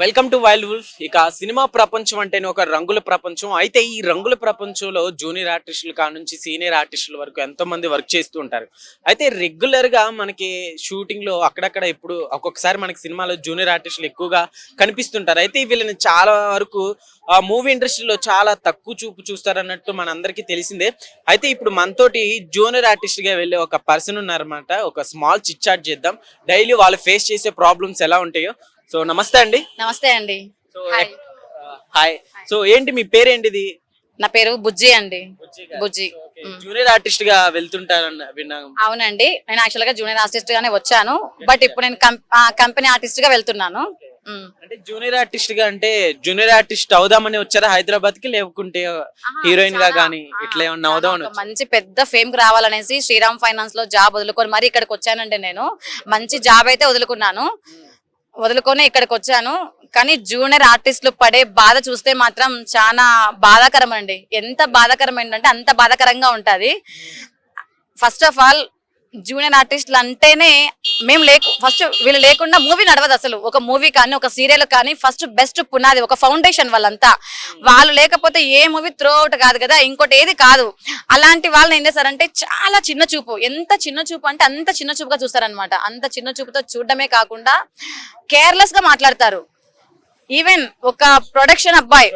Welcome to wild wolf. ఇక cinema ప్రపంచం అంటేనే ఒక రంగుల ప్రపంచం. అయితే ఈ రంగుల ప్రపంచంలో జూనియర్ ఆర్టిస్టులు కాడ నుంచి సీనియర్ ఆర్టిస్టుల వరకు ఎంతో మంది వర్క్ చేస్తూ ఉంటారు. అయితే రెగ్యులర్గా మనకి షూటింగ్లో అక్కడక్కడ ఎప్పుడు ఒక్కొక్కసారి మనకి సినిమాలో జూనియర్ ఆర్టిస్టులు ఎక్కువగా కనిపిస్తుంటారు. అయితే వీళ్ళని చాలా వరకు ఆ మూవీ ఇండస్ట్రీలో చాలా తక్కువ చూపు చూస్తారన్నట్టు మనందరికీ తెలిసిందే. అయితే ఇప్పుడు మనతోటి జూనియర్ ఆర్టిస్ట్గా వెళ్ళే ఒక పర్సన్ ఉన్నారన్నమాట. ఒక స్మాల్ చిట్ చాట్ చేద్దాం. డైలీ వాళ్ళు ఫేస్ చేసే ప్రాబ్లమ్స్ ఎలా ఉంటాయో సో నమస్తే అండి. నమస్తే అండి. So hi. హాయ్ సో ఏంటి మీ పేరేంటిది? నా పేరు బుజ్జి అండి. బుజ్జి. జూనియర్ ఆర్టిస్ట్గా వెళ్తుంటారన్న విన్నాను అవునండి. నేను యాక్చువల్గా జూనియర్ ఆర్టిస్ట్ గానే వచ్చాను. బట్ ఇప్పుడు నేను కంపెనీ ఆర్టిస్ట్గా వెళ్తున్నాను. అంటే జూనియర్ ఆర్టిస్ట్గా అంటే జూనియర్ ఆర్టిస్ట్ అవుదామని వచ్చారా హైదరాబాద్కి లేకుంటే హీరోయిన్గా గానీ ఇట్లా ఏమన్నా వచ్చారా? మంచి పెద్ద ఫేమ్కి రావాలనేసి శ్రీరామ్ ఫైనాన్స్లో జాబ్ వదులుకొని మరి ఇక్కడికి వచ్చానండి నేను. మంచి జాబ్ అయితే వదులుకున్నాను. వదులుకొని ఇక్కడికి వచ్చాను కానీ జూనియర్ ఆర్టిస్టులు పడే బాధ చూస్తే మాత్రం చాలా బాధాకరం అండి ఎంత బాధాకరం ఏంటంటే అంత బాధాకరంగా ఉంటుంది. ఫస్ట్ ఆఫ్ ఆల్ జూనియర్ ఆర్టిస్టులు అంటేనే మేము లేకు ఫస్ట్ వీళ్ళు లేకుండా మూవీ నడవదు అసలు. ఒక మూవీ కానీ ఒక సీరియల్ కానీ ఫస్ట్ బెస్ట్ పునాది ఒక ఫౌండేషన్ వాళ్ళంతా. వాళ్ళు లేకపోతే ఏ మూవీ త్రో అవుట్ కాదు కదా ఇంకోటి ఏది కాదు. అలాంటి వాళ్ళని ఏం చేస్తారంటే చాలా చిన్న చూపు. ఎంత చిన్న చూపు అంటే అంత చిన్న చూపుగా చూస్తారనమాట అంత చిన్న చూపుతో చూడడమే కాకుండా కేర్లెస్గా మాట్లాడతారు. ఈవెన్ ఒక ప్రొడక్షన్ అబ్బాయి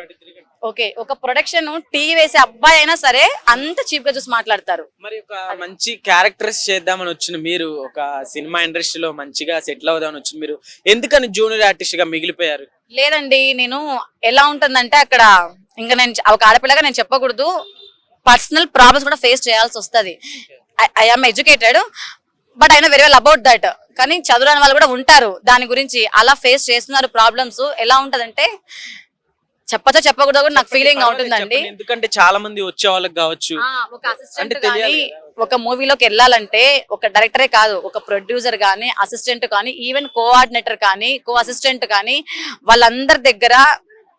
ఓకే ఒక ప్రొడక్షన్ టీ వేసే అబ్బాయి అయినా సరే అంత చీప్గా చూసి మాట్లాడతారు. మరి ఒక మంచి క్యారెక్టర్స్ చేద్దామని వచ్చిన మీరు ఒక సినిమా ఇండస్ట్రీలో మంచిగా సెటిల్ అవుదామని వచ్చిన మీరు ఎందుకని జూనియర్ ఆర్టిస్ట్గా మిగిలిపోయారు? లేదండి నేను ఎలా ఉంటుందంటే అక్కడ ఇంకా నేను ఒక ఆడపిల్లగా నేను చెప్పకూడదు పర్సనల్ ప్రాబ్లమ్స్ కూడా ఫేస్ చేయాల్సి వస్తుంది. I'm educated but I know very well about that కానీ చదువురాని వాళ్ళు కూడా ఉంటారు. దాని గురించి అలా ఫేస్ చేస్తున్నారు ప్రాబ్లమ్స్ ఎలా ఉంటదంటే చెప్పచ్చో చెప్పకూడదో కూడా నాకు ఫీలింగ్ చెప్పండి, ఎందుకంటే చాలా మంది వచ్చే వాళ్ళకి కావచ్చు. ఒక అసిస్టెంట్ అంటే కానీ తెలియాలి ఒక మూవీలోకి వెళ్ళాలంటే ఒక డైరెక్టరే కాదు ఒక ప్రొడ్యూసర్ కానీ అసిస్టెంట్ కానీ ఈవెన్ కోఆర్డినేటర్ కానీ కో అసిస్టెంట్ కానీ వాళ్ళందరి దగ్గర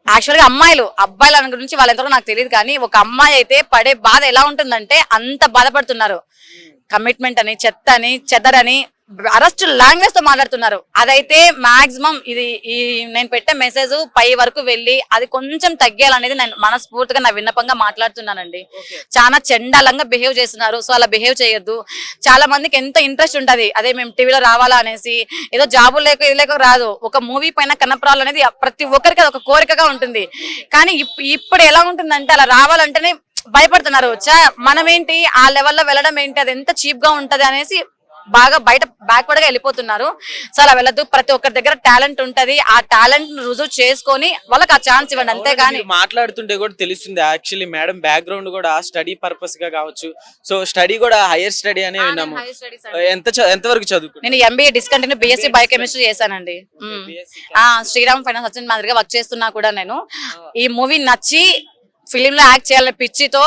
యాక్చువల్గా అమ్మాయిలు అబ్బాయిల గురించి వాళ్ళంతలో నాకు తెలియదు కానీ ఒక అమ్మాయి అయితే పడే బాధ ఎలా ఉంటుందంటే అంత బాధపడుతున్నారు. కమిట్మెంట్ అని చెత్త అని చెదరని అరెస్ట్ లాంగ్వేజ్తో మాట్లాడుతున్నారు. అదైతే మాక్సిమం ఇది ఈ నేను పెట్టే మెసేజ్ పై వరకు వెళ్ళి అది కొంచెం తగ్గాలనేది నేను మనస్ఫూర్తిగా నా విన్నపంగా మాట్లాడుతున్నానండి. చాలా చండాలంగా బిహేవ్ చేస్తున్నారు. సో అలా బిహేవ్ చేయొద్దు. చాలా మందికి ఎంతో ఇంట్రెస్ట్ ఉంటది. అదే మేము టీవీలో రావాలా అనేసి ఏదో జాబులు లేక ఇది లేక రాదు. ఒక మూవీ పైన కనపరాలు అనేది ప్రతి ఒక్కరికి అది ఒక కోరికగా ఉంటుంది. కానీ ఇప్- ఇప్పుడు ఎలా ఉంటుందంటే అలా రావాలంటేనే భయపడుతున్నారు. చా మనం ఏంటి ఆ లెవెల్లో వెళ్ళడం ఏంటి? అది ఎంత చీప్గా ఉంటది అనేసి బాగా బయట బ్యాక్వర్డ్గా వెళ్ళిపోతున్నారు. సో అలా వెళ్ళదు ప్రతి ఒక్కరి దగ్గర టాలెంట్ ఉంటది. ఆ టాలెంట్ రుజువు చేసుకొని వాళ్ళకి ఆ ఛాన్స్ ఇవ్వండి. అంతేగాని మాట్లాడుతుంటే కూడా తెలుస్తుంది. యాక్చువల్లీ మేడం బ్యాక్గ్రౌండ్ కూడా స్టడీ పర్పస్గా కావచ్చు. సో స్టడీ కూడా హైయర్ స్టడీ అనే విన్నాము. ఎంత ఎంత వరకు చదువుకున్నారు నేను ఎంబీఏ డిస్కంటిన్యూ బిఎస్సీ బయోకెమిస్ట్రీ చేశానండి. శ్రీరామ్ ఫైనాన్స్ అసిస్టెంట్ మాదిరిగా వర్క్ చేస్తున్నా కూడా నేను. ఈ మూవీ నచ్చి ఫిలిం లో యాక్ట్ చేయాలనే పిచ్చితో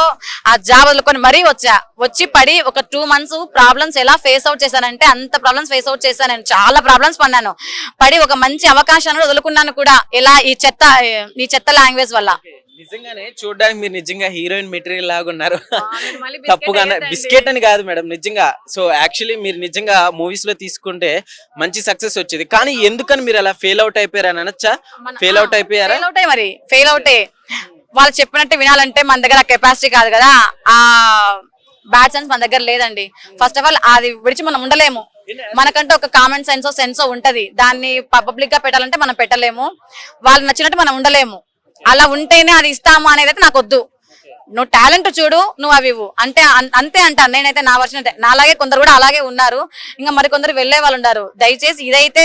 ఆ జాబ్ వదులుకొని మరీ వచ్చా. వచ్చి పడి ఒక టూ మంత్స్ ప్రాబ్లమ్స్ ఎలా ఫేస్ అవుట్ చేశానంటే అంత ప్రాబ్లమ్స్ ఫేస్ అవుట్ చేశాను. నేను చాలా ప్రాబ్లమ్స్ పడ్డాను. పడి ఒక మంచి అవకాశాన్ని వదులుకున్నాను కూడా. ఇలా ఈ చెత్త ఈ చెత్త లాంగ్వేజ్ వల్ల. నిజంగానే చూడడానికి మీరు నిజంగా హీరోయిన్ మెటీరియల్ లాగా ఉన్నారు. తప్పుగా. బిస్కెట్ అని కాదు మేడం నిజంగా. సో యాక్చువల్లీ మీరు నిజంగా మూవీస్లో తీసుకుంటే మంచి సక్సెస్ వచ్చేది. కానీ ఎందుకని మీరు అలా ఫెయిల్ అవుట్ అయిపోయారు అని అనొచ్చా ఫెయిల్ అవుట్ అయిపోయారా? ఫెయిల్ అవుటే మరి. ఫెయిల్ అవుటే వాళ్ళు చెప్పినట్టు వినాలంటే మన దగ్గర కెపాసిటీ కాదు కదా. ఆ బ్యాడ్ సెన్స్ మన దగ్గర లేదండి. ఫస్ట్ ఆఫ్ ఆల్ అది విడిచి మనం ఉండలేము. మనకంటే ఒక కామన్ సెన్సో సెన్సో ఉంటది. దాన్ని పబ్లిక్గా పెట్టాలంటే మనం పెట్టలేము. వాళ్ళు నచ్చినట్టు మనం ఉండలేము. అలా ఉంటేనే అది ఇస్తాము అనేది అయితే నాకు వద్దు. నువ్వు టాలెంట్ చూడు నువ్వు అవి ఇవ్వు. అంటే అంతే అంటాను. నేనైతే నా వర్షన్ నాలాగే కొందరు కూడా అలాగే ఉన్నారు. ఇంకా మరి కొందరు వెళ్ళే వాళ్ళు ఉన్నారు. దయచేసి ఇదైతే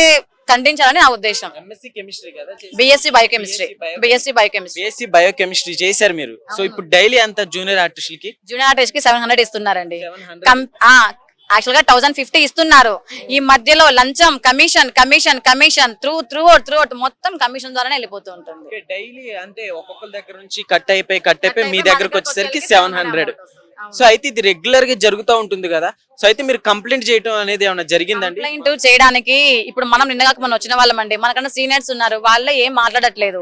ఖండించాలని నా ఉద్దేశం. ఎంఎస్సీ కెమిస్ట్రీ కదా BSc biochemistry BSc biochemistry BSc biochemistry చేశారు మీరు. సో ఇప్పుడు డైలీ అంత జూనియర్ ఆర్టిస్టులకి జూనియర్ ఆర్టిస్ట్కి సెవెన్ హండ్రెడ్ ఇస్తున్నారండి 700. యాక్చువల్గా థౌసండ్ ఫిఫ్టీ ఇస్తున్నారు. ఈ మధ్యలో లంచం commission commission commission through through out through out మొత్తం కమిషన్ ద్వారానే వెళ్ళిపోతూ ఉంటుంది. డైలీ అంటే ఒక్కొక్కరి దగ్గర నుంచి కట్ అయిపోయి కట్ అయిపోయి మీ దగ్గరకు వచ్చేసరికి సెవెన్ హండ్రెడ్ సో అయితే ఇది రెగ్యులర్గా జరుగుతూ ఉంటుంది కదా. సో అయితే మీరు కంప్లైంట్ చేయడం అనేది ఏమైనా జరిగిందండి? కంప్లైంట్ చేయడానికి ఇప్పుడు మనం నిన్నగాక మనం వచ్చిన వాళ్ళమండి మనకన్నా సీనియర్స్ ఉన్నారు. వాళ్ళే ఏం మాట్లాడట్లేదు.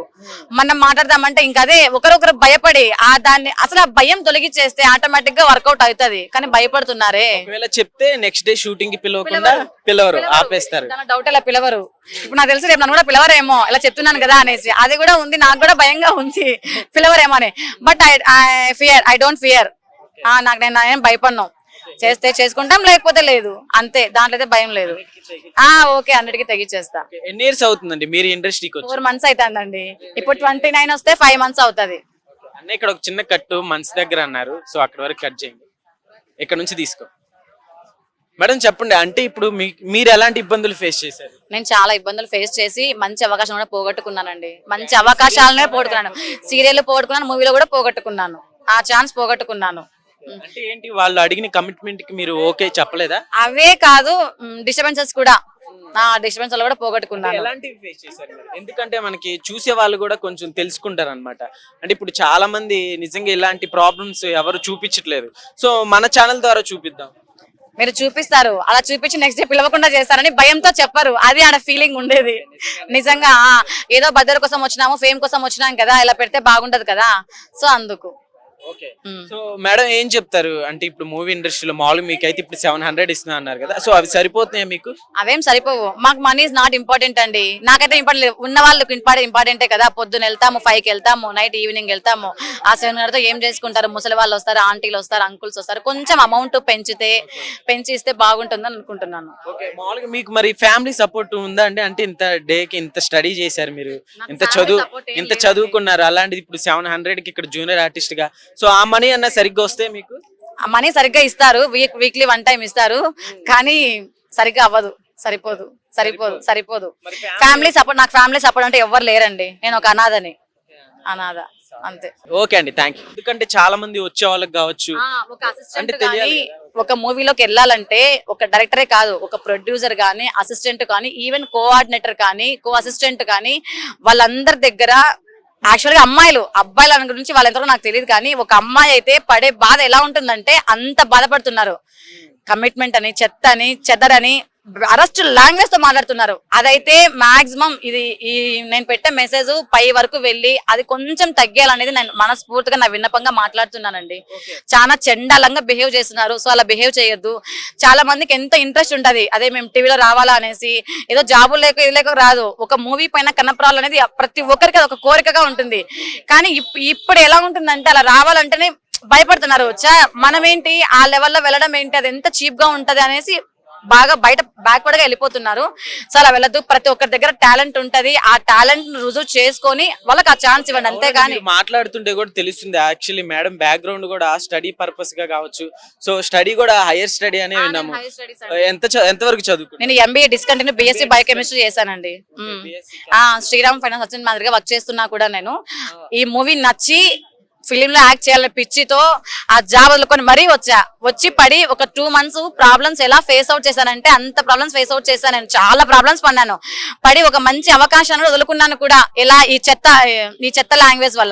మనం మాట్లాడదామంటే ఇంకా అదే ఒకరొకరు భయపడి ఆ దాన్ని అసలు ఆ భయం తొలగించేస్తే ఆటోమేటిక్గా వర్కౌట్ అవుతది. కానీ భయపడుతున్నారే. ఒకవేళ చెప్తే నెక్స్ట్ డే షూటింగ్కి పిలవకుండా పిలవరు. ఆపేస్తారు. డౌట్ ఇలా పిలవరు? ఇప్పుడు నాకు తెలిసి రేపు నన్ను కూడా పిలవరేమో. ఇలా చెప్తున్నాను కదా అనేసి. అది కూడా ఉంది నాకు కూడా భయంగా ఉంది. పిలవరేమో అని. But I fear I don't fear నాకు నేను ఏం భయపడను. చేస్తే చేసుకుంటాం లేకపోతే లేదు. అంతే దాంట్లో అయితే భయం లేదు. ఆ ఓకే అన్నిటికీ తెగించేస్తా ఎన్ని ఇయర్స్ అవుతుందండి మీరు ఇండస్ట్రీకి వచ్చి? ఫోర్ మంత్స్ అవుతుందండి ఇప్పుడు ట్వంటీ నైన్ వస్తే ఫైవ్ మంత్స్ అవుతుంది. అన్న ఇక్కడ ఒక చిన్న కట్టు మనసు దగ్గర అన్నారు. సో అక్కడ వరకు కట్ చేయండి. ఇక్కడ నుంచి తీసుకో. మేడం చెప్పండి అంటే ఇప్పుడు మీ మీరు ఎలాంటి ఇబ్బందులు ఫేస్ చేశారు? నేను చాలా ఇబ్బందులు ఫేస్ చేసి మంచి అవకాశం కూడా పోగొట్టుకున్నానండి. మంచి అవకాశాలనే పోగొట్టుకున్నాను. సీరియల్ పోగొట్టుకున్నాను మూవీలో కూడా పోగొట్టుకున్నాను. ఆ ఛాన్స్ పోగొట్టుకున్నాను. అంటే ఏంటి వాళ్ళు అడిగిన కమిట్మెంట్కి మీరు ఓకే చెప్పలేదా? అవే కాదు డిస్టర్బెన్సెస్ కూడా. ఆ డిస్టర్బెన్స్ కూడా పోగొట్టుకున్నాను. ఎలాంటివి ఫేస్ చేశారు మీరు? ఎందుకంటే మనకి చూసే వాళ్ళు కూడా కొంచెం తెలుసుకుంటారు అనమాట అంటే ఇప్పుడు చాలా మంది నిజంగా ఇలాంటి ప్రాబ్లమ్స్ ఎవరు చూపించట్లేదు. సో మన ఛానల్ ద్వారా చూపిద్దాం. మీరు చూపిస్తారు. అలా చూపించి నెక్స్ట్ డే పిలవకుండా చేస్తారని భయంతో చెప్పరు. అది ఆడ ఫీలింగ్ ఉండేది. నిజంగా ఆ, ఏదో బద్దర్ కోసం వచ్చినాము ఫేమ్ కోసం వచ్చినాం కదా ఇలా పెడితే బాగుంటది కదా. సో అందుకు. ఓకే. సో మేడం ఏం చెప్తారు? అంటే ఇప్పుడు మూవీ ఇండస్ట్రీలో మామూలుగా మీకు అయితే ఇప్పుడు సెవెన్ హండ్రెడ్ ఇస్తున్నా అన్నారు కదా. సో అవి సరిపోతున్నాయా మీకు? అవేం సరిపోవు. మాకు మనీ ఇస్ నాట్ ఇంపార్టెంట్ అండి. నాకైతే ఇంపార్టెంట్ ఉన్న వాళ్ళకి ఇంపార్టెంట్ ఇంపార్టెంటే కదా. పొద్దున వెళ్తాము ఫైవ్కి వెళ్తాము నైట్ ఈవినింగ్ వెళ్తాము. ఆ సెవెన్ హండ్రెడ్తో ఏం చేసుకుంటారు? ముసలి వాళ్ళు వస్తారు ఆంటీలు వస్తారు అంకుల్స్ వస్తారు. కొంచెం అమౌంట్ పెంచితే పెంచి ఇస్తే బాగుంటుందని అనుకుంటున్నాను. మామూలుగా మీకు మరి ఫ్యామిలీ సపోర్ట్ ఉందా అండి? అంటే ఇంత డే కి ఇంత స్టడీ చేశారు మీరు. ఇంత చదువు ఇంత. చదువుకున్నారు. అలాంటిది ఇప్పుడు సెవెన్ హండ్రెడ్కి ఇక్కడ జూనియర్ ఆర్టిస్ట్గా సో ఆ మనీ అన్న సరిగ్గా వస్తే మీకు? ఆ మనీ సరిగ్గా ఇస్తారు. వీక్ వీక్లీ వన్ టైం ఇస్తారు. కానీ సరిగ్గా అవ్వదు. సరిపోదు. సరిపోదు. సరిపోదు. ఫ్యామిలీ సపోర్ట్ నాకు ఫ్యామిలీ సపోర్ట్ అంటే ఎవ్వరు లేరండి. నేను ఒక అనాథని. అనాథ. అంతే. ఓకే అండి. థ్యాంక్ యూ ఎందుకంటే చాలా మంది వచ్చే వాళ్ళకి కావచ్చు. ఒక మూవీలోకి వెళ్ళాలంటే ఒక డైరెక్టరే కాదు ఒక ప్రొడ్యూసర్ కానీ అసిస్టెంట్ కానీ ఈవెన్ కోఆర్డినేటర్ కానీ కో అసిస్టెంట్ కానీ వాళ్ళందరి దగ్గర యాక్చువల్గా అమ్మాయిలు అబ్బాయిల గురించి వాళ్ళెంతలో నాకు తెలియదు కానీ ఒక అమ్మాయి అయితే పడే బాధ ఎలా ఉంటుందంటే అంత బాధపడుతున్నారు. కమిట్మెంట్ అని చెత్త అని చెదరని అరెస్ట్ లాంగ్వేజ్తో మాట్లాడుతున్నారు. అదైతే మాక్సిమం ఇది ఈ నేను పెట్టే మెసేజ్ పై వరకు వెళ్ళి అది కొంచెం తగ్గాలనేది నేను మనస్ఫూర్తిగా నా విన్నపంగా మాట్లాడుతున్నానండి. చాలా చండాలంగా బిహేవ్ చేస్తున్నారు. సో అలా బిహేవ్ చేయొద్దు. చాలా మందికి ఎంత ఇంట్రెస్ట్ ఉంటది. అదే మేము టీవీలో రావాలా అనేసి ఏదో జాబులు లేక ఇది లేక రాదు. ఒక మూవీ పైన కనపరాలు అనేది ప్రతి ఒక్కరికి అది ఒక కోరికగా ఉంటుంది. కానీ ఇప్- ఇప్పుడు ఎలా ఉంటుందంటే అలా రావాలంటేనే భయపడుతున్నారు. చా మనం ఏంటి ఆ లెవెల్లో వెళ్ళడం ఏంటి? అది ఎంత చీప్గా ఉంటది అనేసి బాగా బయట బ్యాక్వర్డ్గా వెళ్ళిపోతున్నారు. సో అలా వెళ్ళదు ప్రతి ఒక్కరి దగ్గర టాలెంట్ ఉంటది. ఆ టాలెంట్ రుజువు చేసుకొని వాళ్ళకి ఆ ఛాన్స్ ఇవ్వండి. అంతేగాని మాట్లాడుతుంటే కూడా తెలుస్తుంది. యాక్చువల్లీ మేడం బ్యాక్గ్రౌండ్ కూడా స్టడీ పర్పస్గా కావచ్చు. సో స్టడీ కూడా హైయర్ స్టడీ అనే విన్నాము. ఎంత వరకు చదువుకున్నారు నేను ఎంబీఏ డిస్కంటిన్యూ బీఎస్సీ బయోకెమిస్ట్రీ చేశానండి. శ్రీరామ్ ఫైనాన్స్ అసిస్టెంట్ మాదిరిగా వర్క్ చేస్తున్నా కూడా నేను. ఈ మూవీ నచ్చి ఫిలిం లో యాక్ట్ చేయాలనే పిచ్చితో ఆ జాబ్ వదులుకొని మరీ వచ్చా. వచ్చి పడి ఒక టూ మంత్స్ ప్రాబ్లమ్స్ ఎలా ఫేస్ అవుట్ చేశానంటే అంత ప్రాబ్లమ్స్ ఫేస్ అవుట్ చేశాను. నేను చాలా ప్రాబ్లమ్స్ పడినాను పడి ఒక మంచి అవకాశాన్ని వదులుకున్నాను కూడా. ఎలా ఈ చెత్త ఈ చెత్త లాంగ్వేజ్ వల్ల.